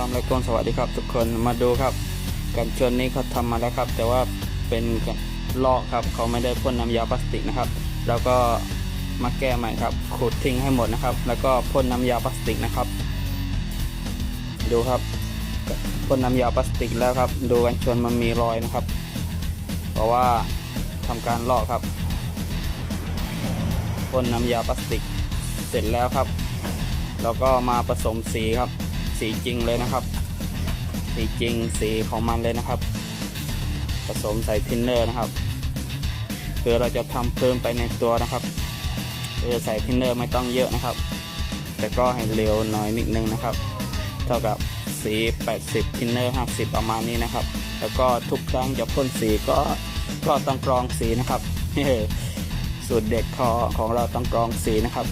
ลามอะลัยกุมสวัสดีครับ ทุกคนมาดูครับ กันชนนี้เขาทำมาแล้วครับ แต่ว่าเป็นลอกครับเขาไม่ได้พ่นน้ำยาพลาสติกนะครับ แล้วก็มาแก้ใหม่ครับขูดทิ้งให้หมดนะครับ แล้วก็พ่นน้ำยาพลาสติกนะครับ ดูครับพ่นน้ำยาพลาสติกแล้วครับ ดูกันชนมันมีรอยนะครับ เพราะว่าทำการลอกครับพ่นน้ำยาพลาสติกเสร็จแล้วครับ แล้วก็มาผสมสีครับ สีจริงเลยนะครับ สีจริงสีของมันเลยนะครับ ผสมใส่ทินเนอร์นะครับคือเราจะทำเพิ่มไปในตัวนะครับคือใส่ทินเนอร์ไม่ต้องเยอะนะครับ แต่ก็ให้เร็วหน่อยนิดนึงนะครับ เท่ากับสี 80ทินเนอร์50 ประมาณนี้นะครับ แล้วก็ทุกครั้งจะพ่นสีก็ก็ต้องกรองสีนะครับสูตรเด็ดคอของเราต้องกรองสีนะครับ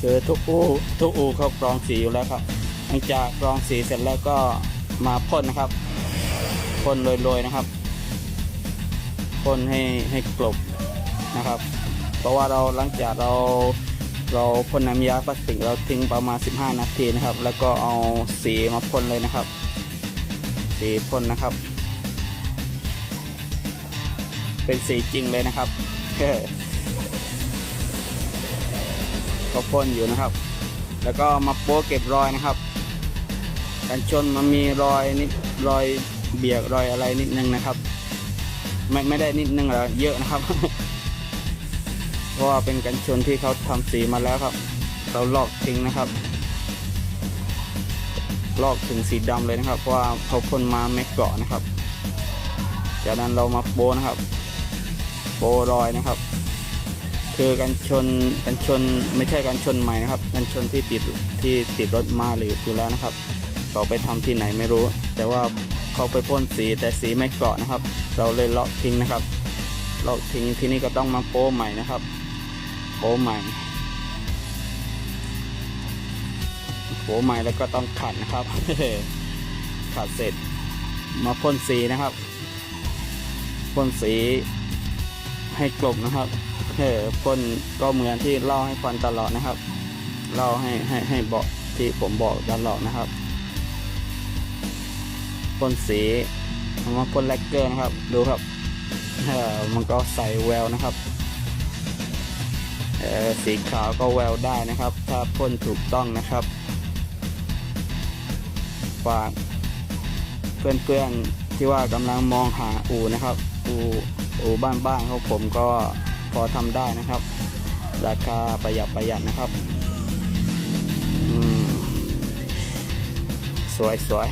คือทุกอู่ทุกอู่เขากรองสีอยู่แล้วครับ หลังจากรองสีเสร็จแล้วก็มาพ่นนะครับพ่นโรยๆนะครับพ่นให้ให้กลบนะครับ เพราะว่าเราหลังจากเราเราพ่นน้ำยาพลาสติกเราทิ้งประมาณ 15 นาทีนะครับ แล้วก็เอาสีมาพ่นเลยนะครับ สีพ่นนะครับ เป็นสีจริงเลยนะครับก็พ่นอยู่นะครับ แล้วก็มาโป๊เก็บรอยนะครับ กันชนมันมีรอยนิดรอยเบียกรอยอะไรนิดนึงนะครับ ไม่ไม่ได้นิดนึงหรอกเยอะนะครับ เพราะว่าเป็นกันชนที่เขาทำสีมาแล้วครับ เราลอกทิ้งนะครับ ลอกถึงสีดำเลยนะครับ เพราะว่าเขาพ่นมาไม่เกาะนะครับ จากนั้นเรามาโปะนะครับโปะรอยนะครับ คือกันชนกันชนไม่ใช่กันชนใหม่นะครับ กันชนที่ติดที่ติดรถมาหรืออยู่แล้วนะครับ เขาไปทำที่ไหนไม่รู้ แต่ว่าเขาไปพ่นสีแต่สีไม่เกาะนะครับ เราเลยเลาะทิ้งนะครับเลาะทิ้งที่นี่ก็ต้องมาโป้ใหม่นะครับ โป้ใหม่โป้ใหม่แล้วก็ต้องขัดนะครับขัดเสร็จมาพ่นสีนะครับพ่นสีให้กลบนะครับเออพ่นก็เหมือนที่เล่าให้ฟังตลอดนะครับ เล่าให้ให้ให้บอกที่ผมบอกตลอดนะครับ พ่นสีเอามาพ่นแลกเกอร์นะครับ ดูครับเออมันก็ใส่แววนะครับเออสีขาวก็แววได้นะครับ ถ้าพ่นถูกต้องนะครับฝากเพื่อนๆที่ว่ากำลังมองหาอูนะครับ อูอูบ้านๆของผมก็พอทำได้นะครับ ราคาประหยัดประหยัดนะครับสวยสวย